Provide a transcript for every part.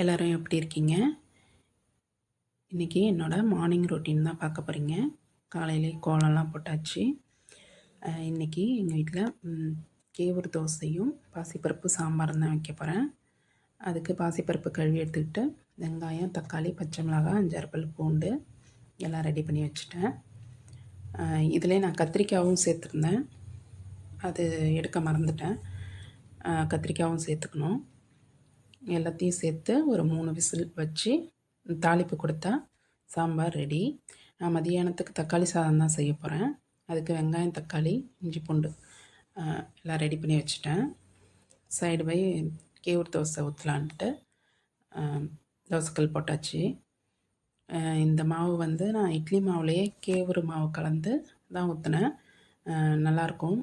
எல்லோரும் எப்படி இருக்கீங்க? இன்றைக்கி என்னோடய மார்னிங் ரொட்டீன் தான் பார்க்க போகிறீங்க காலையிலே கோலம்லாம் போட்டாச்சு. இன்றைக்கி எங்கள் வீட்டில் கேவூர் தோசையும் பாசிப்பருப்பு சாம்பாரும் தான் வைக்க போகிறேன் அதுக்கு பாசிப்பருப்பு கழுவி எடுத்துக்கிட்டு வெங்காயம் தக்காளி பச்சை மிளகாய் அஞ்சாறு பல் பூண்டு எல்லாம் ரெடி பண்ணி வச்சுட்டேன். இதில் நான் கத்திரிக்காயும் சேர்த்துருந்தேன். அது எடுக்க மறந்துட்டேன். கத்திரிக்காயும் சேர்த்துக்கணும். எல்லாத்தையும் சேர்த்து ஒரு மூணு விசில் வச்சு தாளிப்பு கொடுத்தா சாம்பார் ரெடி நான் மதியானத்துக்கு தக்காளி சாதம் தான் செய்ய போகிறேன் அதுக்கு வெங்காயம் தக்காளி இஞ்சி பூண்டு எல்லாம் ரெடி பண்ணி வச்சுட்டேன். சைடு போய் கேவூர் தோசை ஊற்றலான்ட்டு தோசைக்கல் போட்டாச்சு. இந்த மாவு வந்து நான் இட்லி மாவுலேயே கேவூர் மாவு கலந்து தான் ஊற்றினேன் நல்லாயிருக்கும்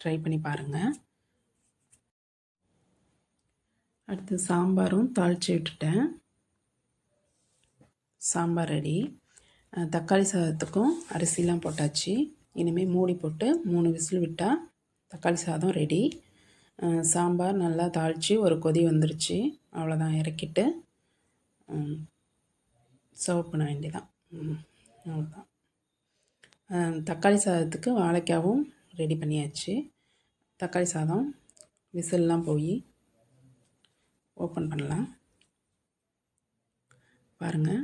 ட்ரை பண்ணி பாருங்கள் அடுத்து சாம்பாரும் தாளித்து விட்டுட்டேன். சாம்பார் ரெடி. தக்காளி சாதத்துக்கும் அரிசிலாம் போட்டாச்சு. இனிமேல் மூடி போட்டு மூணு விசில் விட்டால் தக்காளி சாதம் ரெடி. சாம்பார் நல்லா தாளித்து ஒரு கொதி வந்துருச்சு. அவ்வளோதான் இறக்கிட்டு சர்வ் பண்ண வேண்டியதான் அவ்வளோதான். தக்காளி சாதத்துக்கு வாழைக்காவும் ரெடி பண்ணியாச்சு. தக்காளி சாதம் விசில்லாம் போய் ஓப்பன் பண்ணலாம். பாருங்கள்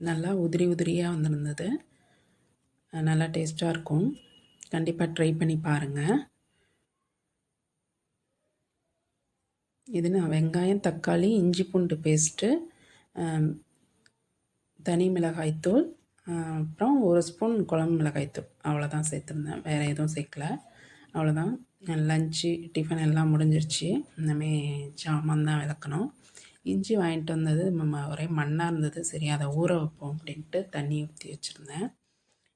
நல்லா உதிரி உதிரியாக வந்திருந்தது. நல்லா டேஸ்ட்டாக இருக்கும். கண்டிப்பாக ட்ரை பண்ணி பாருங்கள் இது நான் வெங்காயம் தக்காளி இஞ்சி பூண்டு பேஸ்ட்டு தனி மிளகாய்த்தூள் அப்புறம் ஒரு ஸ்பூன் குழம்பு மிளகாய்த்தூள் அவ்வளோதான் சேர்த்துருந்தேன். வேறு எதுவும் சேர்க்கல. அவ்வளோதான் லஞ்சு டிஃபன் எல்லாம் முடிஞ்சிருச்சு. இனிமேல் ஜாமான் தான் விளக்கணும். இஞ்சி வாங்கிட்டு வந்தது ஒரே மண்ணாக இருந்தது. சரி அதை ஊற வைப்போம் அப்படின்ட்டு தண்ணி ஊற்றி வச்சுருந்தேன்.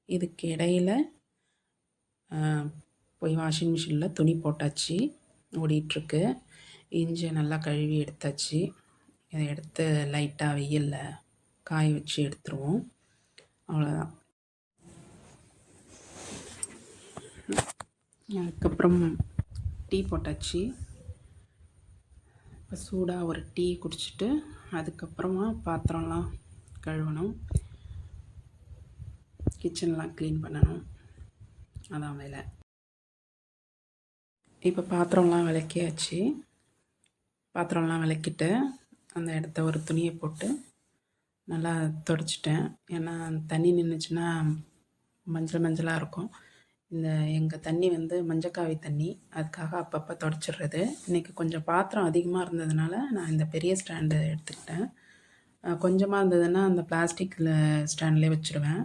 இதுக்கு இடையில் போய் வாஷிங் மிஷினில் துணி போட்டாச்சு. ஓடிட்டுருக்கு. இஞ்சி நல்லா கழுவி எடுத்தாச்சு. இதை எடுத்து லைட்டாக வெயிலில் காய வச்சு எடுத்துருவோம். அவ்வளோதான் அதுக்கப்புறம் டீ போட்டாச்சு. இப்போ சூடாக ஒரு டீ குடிச்சிட்டு அதுக்கப்புறமா பாத்திரம்லாம் கழுவணும். கிச்சன்லாம் க்ளீன் பண்ணணும். அதான் வேலை. இப்போ பாத்திரம்லாம் விளக்கியாச்சு. பாத்திரம்லாம் விளக்கிட்டு அந்த இடத்த ஒரு துணியை போட்டு நல்லா தொடச்சிட்டேன். ஏன்னா தண்ணி நின்றுச்சுன்னா மஞ்சள் மஞ்சளாக இருக்கும். இந்த எங்கள் தண்ணி வந்து மஞ்சக்காவி தண்ணி. அதுக்காக அப்பப்போ தொடச்சிடுறது இன்றைக்கி கொஞ்சம் பாத்திரம் அதிகமாக இருந்ததுனால நான் இந்த பெரிய ஸ்டாண்டு எடுத்துக்கிட்டேன். கொஞ்சமாக இருந்ததுன்னா அந்த பிளாஸ்டிக்கில் ஸ்டாண்ட்லேயே வச்சுருவேன்.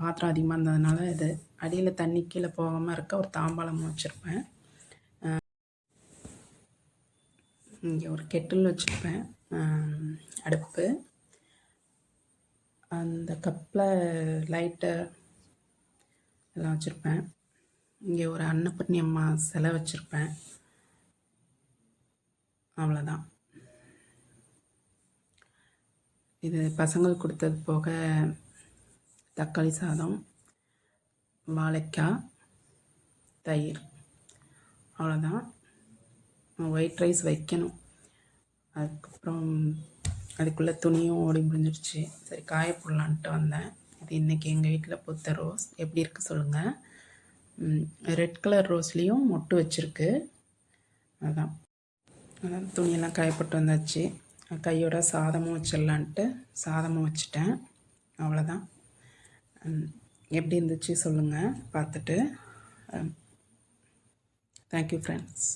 பாத்திரம் அதிகமாக இருந்ததுனால இது. அடியில் தண்ணி கீழே போகாமல் இருக்க ஒரு தாம்பாளமும் வச்சுருப்பேன். இங்கே ஒரு கெட்டில் வச்சுருப்பேன். அடுப்பு. அந்த கப்பில் லைட்டை எல்லாம் வச்சுருப்பேன். இங்கே ஒரு அன்னப்பூர்ணி அம்மா சிலை வச்சுருப்பேன். அவ்வளோதான் இது பசங்களுக்கு கொடுத்தது போக தக்காளி சாதம் வாழைக்காய் தயிர். அவ்வளோதான் ஒயிட் ரைஸ் வைக்கணும். அதுக்கப்புறம் அதுக்குள்ளே துணியும் ஓடி முடிஞ்சிடுச்சு சரி காய போடலான்ட்டு வந்தேன். இது இன்றைக்கி எங்கள் வீட்டில் பூத்த ரோஸ். எப்படி இருக்குது சொல்லுங்கள் ரெட் கலர் ரோஸ்லேயும் மொட்டு வச்சுருக்கு. அதான். அதான் துணியெல்லாம் காயப்பட்டு வந்தாச்சு. கையோட சாதமும் வச்சிடலான்ட்டு சாதமும் வச்சுட்டேன். அவ்வளோதான். எப்படி இருந்துச்சு சொல்லுங்கள் பார்த்துட்டு. Thank you friends